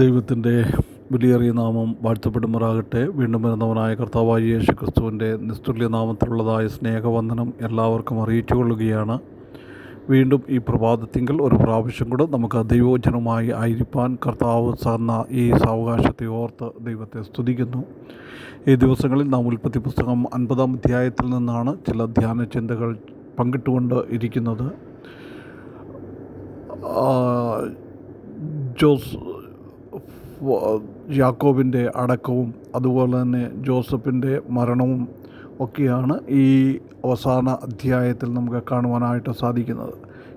ദൈവത്തിന്റെ വിലയേറിയ നാമം വാഴ്ത്തപ്പെടുമാറാകട്ടെ. വീണ്ടും വരുന്നവനായ കർത്താവായ യേശു ക്രിസ്തുവിന്റെ നിസ്തുല്യ നാമത്തിലുള്ളതായ സ്നേഹവന്ദനം എല്ലാവർക്കും അറിയിച്ചു കൊള്ളുകയാണ് വീണ്ടും ഈ പ്രഭാതത്തിങ്കൽ ഒരു പ്രാവശ്യം കൂടെ നമുക്ക് ദൈവോചനമായി ആയിരിക്കാൻ കർത്താവ് തന്ന ഈ സാവകാശത്തെ ഓർത്ത് ദൈവത്തെ സ്തുതിക്കുന്നു. ഈ ദിവസങ്ങളിൽ നാം ഉൽപ്പത്തി പുസ്തകം അൻപതാം അധ്യായത്തിൽ നിന്നാണ് ചില ധ്യാന ചിന്തകൾ പങ്കിട്ടുകൊണ്ട് ഇരിക്കുന്നത്. ജോസ് യാക്കോബിന്റെ അടക്കവും അതുപോലെ തന്നെ ജോസഫിന്റെ മരണവും ഒക്കെയാണ് ഈ അവസാന അധ്യായത്തിൽ നമുക്ക് കാണുവാനായിട്ട് സാധിക്കുന്നത്.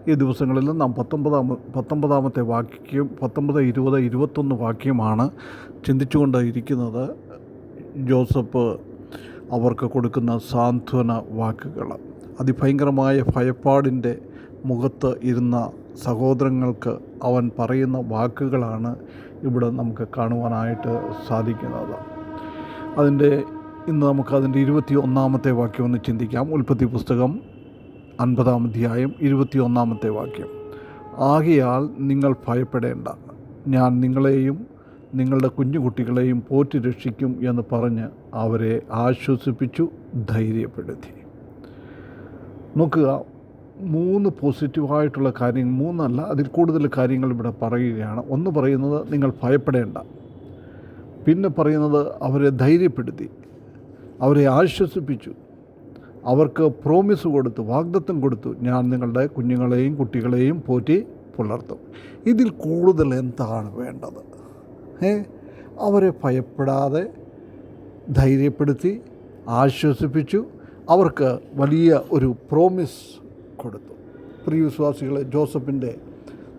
ഈ ദിവസങ്ങളിൽ നാം പത്തൊമ്പതാമ പത്തൊമ്പതാമത്തെ വാക്യം പത്തൊമ്പത് ഇരുപത് ഇരുപത്തൊന്ന് വാക്യമാണ് ചിന്തിച്ചുകൊണ്ടിരിക്കുന്നത്. ജോസഫ് അവർക്ക് കൊടുക്കുന്ന സാന്ത്വന വാക്കുകൾ. അതിഭയങ്കരമായ ഭയപ്പാടിന്റെ മുഖത്ത് ഇരുന്ന സഹോദരങ്ങൾക്ക് അവൻ പറയുന്ന വാക്കുകളാണ് ഇവിടെ നമുക്ക് കാണുവാനായിട്ട് സാധിക്കുന്നത്. അതിന്റെ ഇന്ന് നമുക്ക് അതിന്റെ ഇരുപത്തി ഒന്നാമത്തെ വാക്യം ഒന്ന് ചിന്തിക്കാം. ഉൽപ്പത്തി പുസ്തകം അൻപതാം അധ്യായം ഇരുപത്തി ഒന്നാമത്തെ വാക്യം. ആകയാൽ നിങ്ങൾ ഭയപ്പെടേണ്ട. ഞാൻ നിങ്ങളെയും നിങ്ങളുടെ കുഞ്ഞുകുട്ടികളെയും പോറ്റി രക്ഷിക്കും എന്ന് പറഞ്ഞ് അവരെ ആശ്വസിപ്പിച്ചു ധൈര്യപ്പെടുത്തി. നോക്കുക മൂന്ന് പോസിറ്റീവായിട്ടുള്ള കാര്യങ്ങൾ മൂന്നല്ല അതിൽ കൂടുതൽ കാര്യങ്ങൾ ഇവിടെ പറയുകയാണ്. ഒന്ന് പറയുന്നത് നിങ്ങൾ ഭയപ്പെടേണ്ട. പിന്നെ പറയുന്നത് അവരെ ധൈര്യപ്പെടുത്തി അവരെ ആശ്വസിപ്പിച്ചു. അവർക്ക് പ്രോമിസ് കൊടുത്തു വാഗ്ദത്തം കൊടുത്തു. ഞാൻ നിങ്ങളുടെ കുഞ്ഞുങ്ങളെയും കുട്ടികളെയും പോറ്റി പുലർത്തും. ഇതിൽ കൂടുതൽ എന്താണ് വേണ്ടത്? ഏ? അവരെ ഭയപ്പെടാതെ ധൈര്യപ്പെടുത്തി ആശ്വസിപ്പിച്ചു. അവർക്ക് വലിയ ഒരു പ്രോമിസ് കൊടുത്തു. പ്രിയ വിശ്വാസികളെ ജോസഫിന്റെ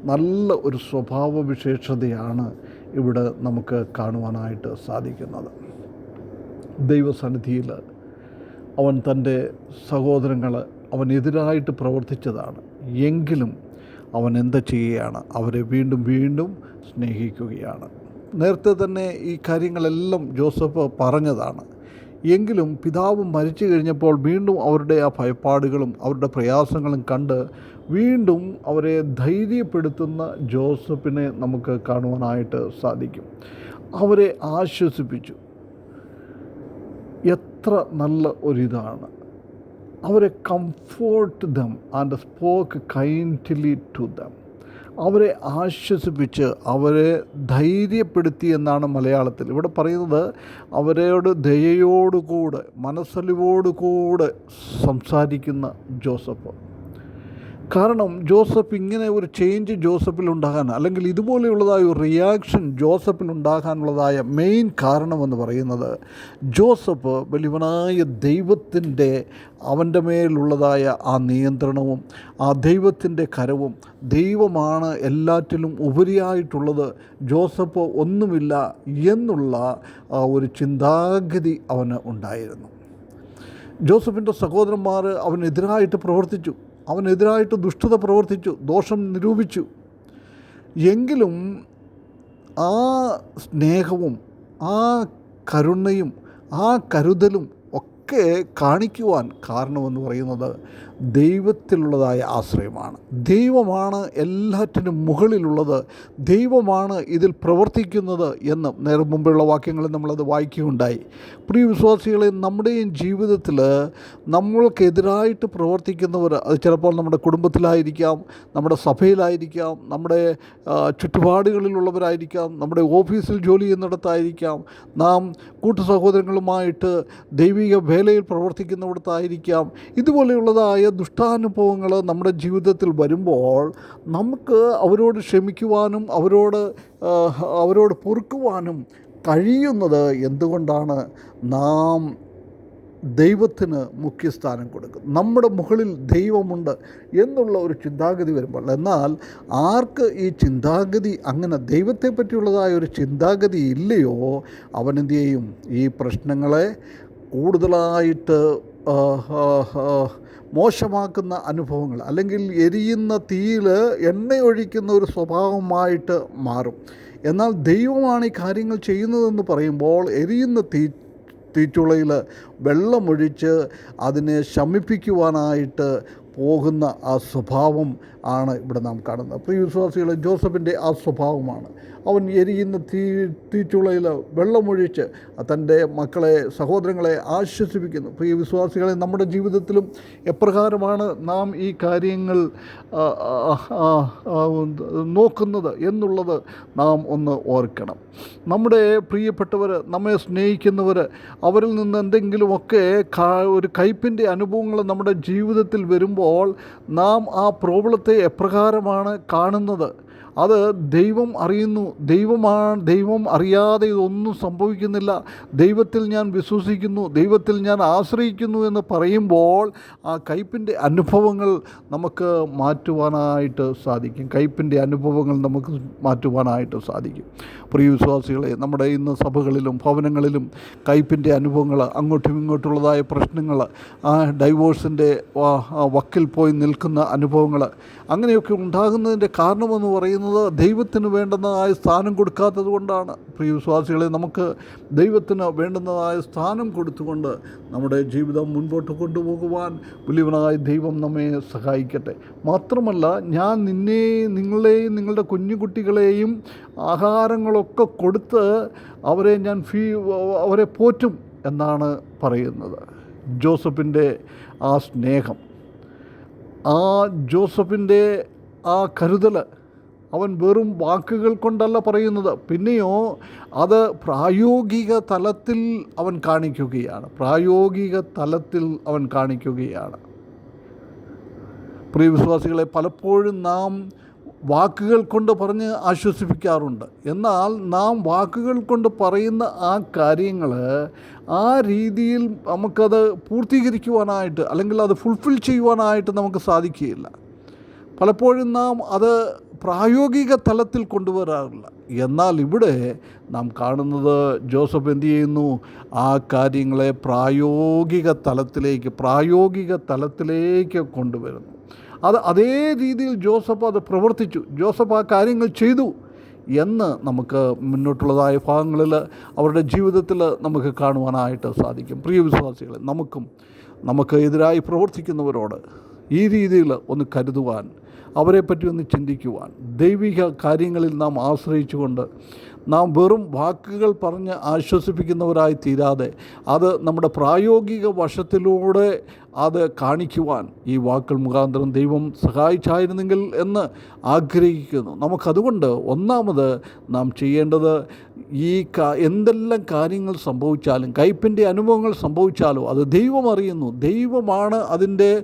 നല്ല ഒരു സ്വഭാവ വിശേഷതയാണ് ഇവിടെ നമുക്ക് കാണുവാനായിട്ട് സാധിക്കുന്നത്. ദൈവസന്നിധിയിൽ അവൻ തന്റെ സഹോദരങ്ങൾ അവനെതിരായിട്ട് പ്രവർത്തിച്ചതാണ്. എങ്കിലും അവൻ എന്താ ചെയ്യുകയാണ്? അവരെ വീണ്ടും വീണ്ടും സ്നേഹിക്കുകയാണ്. നേരത്തെ തന്നെ ഈ കാര്യങ്ങളെല്ലാം ജോസഫ് പറഞ്ഞതാണ്. എങ്കിലും പിതാവ് മരിച്ചു കഴിഞ്ഞപ്പോൾ വീണ്ടും അവരുടെ ആ ഭയപ്പാടുകളും അവരുടെ പ്രയാസങ്ങളും കണ്ട് വീണ്ടും അവരെ ധൈര്യപ്പെടുത്തുന്ന ജോസഫിനെ നമുക്ക് കാണുവാനായിട്ട് സാധിക്കും. അവരെ ആശ്വസിപ്പിച്ചു. എത്ര നല്ല ഒരിതാണ്. അവരെ comfort them and spoke kindly to them അവരെ ആശ്വസിപ്പിച്ച് അവരെ ധൈര്യപ്പെടുത്തി എന്നാണ് മലയാളത്തിൽ. ഇവിടെ പറയുന്നത് അവരോട് ദയയോടുകൂടെ മനസ്സലിവോടുകൂടെ സംസാരിക്കുന്ന ജോസഫ്. കാരണം ജോസഫ് ഇങ്ങനെ ഒരു ചേഞ്ച് ജോസഫിൽ ഉണ്ടാകാൻ അല്ലെങ്കിൽ ഇതുപോലെയുള്ളതായ ഒരു റിയാക്ഷൻ ജോസഫിൽ ഉണ്ടാകാനുള്ളതായ മെയിൻ കാരണമെന്ന് പറയുന്നത് ജോസഫ് വലിയവനായ ദൈവത്തിന്റെ അവന്റെ മേലുള്ളതായ ആ നിയന്ത്രണവും ആ ദൈവത്തിന്റെ കരവും ദൈവമാണ് എല്ലാറ്റിലും ഉപരിയായിട്ടുള്ളത്. ജോസഫ് ഒന്നുമില്ല എന്നുള്ള ആ ഒരു ചിന്താഗതി അവന് ഉണ്ടായിരുന്നു. ജോസഫിന്റെ സഹോദരന്മാർ അവനെതിരായിട്ട് പ്രവർത്തിച്ചു. അവനെതിരായിട്ട് ദുഷ്ടത പ്രവർത്തിച്ചു ദോഷം നിരൂപിച്ചു. എങ്കിലും ആ സ്നേഹവും ആ കരുണയും ആ കരുതലും ഒക്കെ കാണിക്കുവാൻ കാരണമെന്ന് പറയുന്നത് ദൈവത്തിലുള്ളതായ ആശ്രയമാണ്. ദൈവമാണ് എല്ലാറ്റിനും മുകളിലുള്ളത്. ദൈവമാണ് ഇതിൽ പ്രവർത്തിക്കുന്നത് എന്ന് നേരെ മുമ്പുള്ള വാക്യങ്ങളിൽ നമ്മളത് വായിക്കുകയുണ്ടായി. പ്രിയ വിശ്വാസികളെ നമ്മുടെയും ജീവിതത്തിൽ നമ്മൾക്കെതിരായിട്ട് പ്രവർത്തിക്കുന്നവർ അത് ചിലപ്പോൾ നമ്മുടെ കുടുംബത്തിലായിരിക്കാം നമ്മുടെ സഭയിലായിരിക്കാം നമ്മുടെ ചുറ്റുപാടുകളിലുള്ളവരായിരിക്കാം നമ്മുടെ ഓഫീസിൽ ജോലി ചെയ്യുന്നിടത്തായിരിക്കാം നാം കൂട്ടു സഹോദരങ്ങളുമായിട്ട് ദൈവിക വേലയിൽ പ്രവർത്തിക്കുന്നിടത്തായിരിക്കാം ഇതുപോലെയുള്ളതായ ദുഷ്ടാനുഭവങ്ങൾ നമ്മുടെ ജീവിതത്തിൽ വരുമ്പോൾ നമുക്ക് അവരോട് ക്ഷമിക്കുവാനും അവരോട് അവരോട് പൊറുക്കുവാനും കഴിയുന്നത് എന്തുകൊണ്ടാണ്? നാം ദൈവത്തിന് മുഖ്യസ്ഥാനം കൊടുക്കും. നമ്മുടെ മുകളിൽ ദൈവമുണ്ട് എന്നുള്ള ഒരു ചിന്താഗതി വരുമ്പോൾ എന്നാൽ ആർക്ക് ഈ ചിന്താഗതി അങ്ങനെ ദൈവത്തെ പറ്റിയുള്ളതായ ഒരു ചിന്താഗതി ഇല്ലയോ? അവനെന്ത് ചെയ്യും? ഈ പ്രശ്നങ്ങളെ കൂടുതലായിട്ട് മോശമാക്കുന്ന അനുഭവങ്ങൾ അല്ലെങ്കിൽ എരിയുന്ന തീയിൽ എണ്ണയൊഴിക്കുന്ന ഒരു സ്വഭാവമായിട്ട് മാറും. എന്നാൽ ദൈവമാണ് ഈ കാര്യങ്ങൾ ചെയ്യുന്നതെന്ന് പറയുമ്പോൾ എരിയുന്ന തീ തീച്ചുളയിൽ വെള്ളമൊഴിച്ച് അതിനെ ശമിപ്പിക്കുവാനായിട്ട് പോകുന്ന ആ സ്വഭാവം ആണ് ഇവിടെ നാം കാണുന്നത്. പ്രിയ വിശ്വാസികളെ ജോസഫിന്റെ ആ സ്വഭാവമാണ്. അവൻ എരിയുന്ന തീ തീച്ചുളയിൽ വെള്ളമൊഴിച്ച് തന്റെ മക്കളെ സഹോദരങ്ങളെ ആശ്വസിപ്പിക്കുന്നു. പ്രിയ വിശ്വാസികളെ നമ്മുടെ ജീവിതത്തിലും എപ്രകാരമാണ് നാം ഈ കാര്യങ്ങൾ നോക്കുന്നത് എന്നുള്ളത് നാം ഒന്ന് ഓർക്കണം. നമ്മുടെ പ്രിയപ്പെട്ടവർ നമ്മെ സ്നേഹിക്കുന്നവർ അവരിൽ നിന്ന് എന്തെങ്കിലുമൊക്കെ ഒരു കയ്പിന്റെ അനുഭവങ്ങൾ നമ്മുടെ ജീവിതത്തിൽ വരുമ്പോൾ നാം ആ പ്രോബ്ലത്തെ എപ്രകാരമാണ് കാണുന്നത് അത് ദൈവം അറിയുന്നു. ദൈവമാണ് ദൈവം അറിയാതെ ഇതൊന്നും സംഭവിക്കുന്നില്ല. ദൈവത്തിൽ ഞാൻ വിശ്വസിക്കുന്നു. ദൈവത്തിൽ ഞാൻ ആശ്രയിക്കുന്നു എന്ന് പറയുമ്പോൾ ആ കയ്പിന്റെ അനുഭവങ്ങൾ നമുക്ക് മാറ്റുവാനായിട്ട് സാധിക്കും. കയ്പിന്റെ അനുഭവങ്ങൾ നമുക്ക് മാറ്റുവാനായിട്ട് സാധിക്കും. പ്രിയ വിശ്വാസികളെ നമ്മുടെ ഇന്ന് സഭകളിലും ഭവനങ്ങളിലും കയ്പിന്റെ അനുഭവങ്ങൾ അങ്ങോട്ടും ഇങ്ങോട്ടുള്ളതായ പ്രശ്നങ്ങൾ ആ ഡൈവോഴ്സിന്റെ വക്കിൽ പോയി നിൽക്കുന്ന അനുഭവങ്ങൾ അങ്ങനെയൊക്കെ ഉണ്ടാകുന്നതിന്റെ കാരണമെന്ന് പറയുന്നത് ദൈവത്തിന് വേണ്ടുന്നതായ സ്ഥാനം കൊടുക്കാത്തത് കൊണ്ടാണ്. പ്രിയ വിശ്വാസികളെ നമുക്ക് ദൈവത്തിന് വേണ്ടുന്നതായ സ്ഥാനം കൊടുത്തുകൊണ്ട് നമ്മുടെ ജീവിതം മുൻപോട്ട് കൊണ്ടുപോകുവാൻ വലിയവനായ ദൈവം നമ്മെ സഹായിക്കട്ടെ. മാത്രമല്ല ഞാൻ നിന്നെ നിങ്ങളെയും നിങ്ങളുടെ കുഞ്ഞുകുട്ടികളെയും ആഹാരങ്ങളൊക്കെ കൊടുത്ത് അവരെ ഞാൻ ഫീ അവരെ പോറ്റും എന്നാണ് പറയുന്നത്. ജോസഫിന്റെ ആ സ്നേഹം. ആ ജോസഫിന്റെ ആ കരുതൽ അവൻ വെറും വാക്കുകൾ കൊണ്ടല്ല പറയുന്നത്. പിന്നെയോ അത് പ്രായോഗിക തലത്തിൽ അവൻ കാണിക്കുകയാണ്. പ്രായോഗിക തലത്തിൽ അവൻ കാണിക്കുകയാണ്. പ്രിയ വിശ്വാസികളെ പലപ്പോഴും നാം വാക്കുകൾ കൊണ്ട് പറഞ്ഞ് ആശ്വസിപ്പിക്കാറുണ്ട്. എന്നാൽ നാം വാക്കുകൾ കൊണ്ട് പറയുന്ന ആ കാര്യങ്ങൾ ആ രീതിയിൽ നമുക്കത് പൂർത്തീകരിക്കുവാനായിട്ട് അല്ലെങ്കിൽ അത് ഫുൾഫിൽ ചെയ്യുവാനായിട്ട് നമുക്ക് സാധിക്കുകയില്ല. പലപ്പോഴും നാം അത് പ്രായോഗിക തലത്തിൽ കൊണ്ടുവരാറില്ല. എന്നാൽ ഇവിടെ നാം കാണുന്നത് ജോസഫ് എന്ത് ചെയ്യുന്നു? ആ കാര്യങ്ങളെ പ്രായോഗിക തലത്തിലേക്ക് പ്രായോഗിക തലത്തിലേക്ക് കൊണ്ടുവരുന്നു. അത് അതേ രീതിയിൽ ജോസഫ് അത് പ്രവർത്തിച്ചു. ജോസഫ് ആ കാര്യങ്ങൾ ചെയ്തു എന്ന് നമുക്ക് മുന്നോട്ടുള്ളതായ ഭാഗങ്ങളിൽ അവരുടെ ജീവിതത്തിൽ നമുക്ക് കാണുവാനായിട്ട് സാധിക്കും. പ്രിയ വിശ്വാസികളെ നമുക്കും നമുക്ക് എതിരായി പ്രവർത്തിക്കുന്നവരോട് ഈ രീതിയിൽ ഒന്ന് കരുതുവാൻ അവരെപ്പറ്റി ഒന്ന് ചിന്തിക്കുവാൻ. ദൈവിക കാര്യങ്ങളിൽ നാം ആശ്രയിച്ചുകൊണ്ട് നാം വെറും വാക്കുകൾ പറഞ്ഞ് ആശ്വസിപ്പിക്കുന്നവരായി തീരാതെ അത് നമ്മുടെ പ്രായോഗിക വശത്തിലൂടെ അത് കാണിക്കുവാൻ ഈ വാക്കുകൾ മുഖാന്തരം ദൈവം സഹായിച്ചായിരുന്നെങ്കിൽ എന്ന് ആഗ്രഹിക്കുന്നു. നമുക്കതുകൊണ്ട് ഒന്നാമത് നാം ചെയ്യേണ്ടത് ഈ എന്തെല്ലാം കാര്യങ്ങൾ സംഭവിച്ചാലും കയ്പിന്റെ അനുഭവങ്ങൾ സംഭവിച്ചാലും അത് ദൈവം അറിയുന്നു. ദൈവമാണ് അതിന്റെ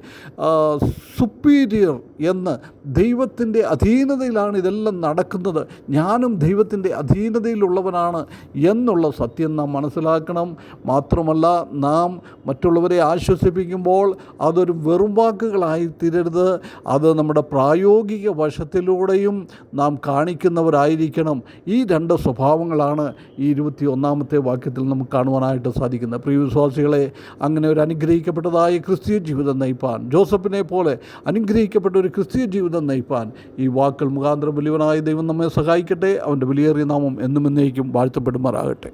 സുപ്പീരിയർ എന്ന് ദൈവത്തിന്റെ അധീനതയിലാണ് ഇതെല്ലാം നടക്കുന്നത്. ഞാനും ദൈവത്തിന്റെ അധീനതയിലുള്ളവനാണ് എന്നുള്ള സത്യം നാം മനസ്സിലാക്കണം. മാത്രമല്ല നാം മറ്റുള്ളവരെ ആശ്വസിപ്പിക്കുമ്പോൾ അതൊരു വെറും വാക്കുകളായി തീരരുത്. അത് നമ്മുടെ പ്രായോഗിക വശത്തിലൂടെയും നാം കാണിക്കുന്നവരായിരിക്കണം. ഈ രണ്ട് സ്വഭാവങ്ങളാണ് ഈ ഇരുപത്തി ഒന്നാമത്തെ വാക്യത്തിൽ നമുക്ക് കാണുവാനായിട്ട് സാധിക്കുന്നത്. പ്രിയ വിശ്വാസികളെ അങ്ങനെ ഒരു അനുഗ്രഹിക്കപ്പെട്ടതായ ക്രിസ്തീയ ജീവിതം നയിപ്പാൻ ജോസഫിനെ പോലെ അനുഗ്രഹിക്കപ്പെട്ട ഒരു ക്രിസ്തീയ ജീവിതം നയിപ്പാൻ ഈ വാക്കുകൾ മുഖാന്തരം വലിയവനായ ദൈവം നമ്മെ സഹായിക്കട്ടെ. അവന്റെ വിലയേറിയ നാമം എന്നും എന്നേക്കും വാഴ്ത്തപ്പെടുമാറാകട്ടെ.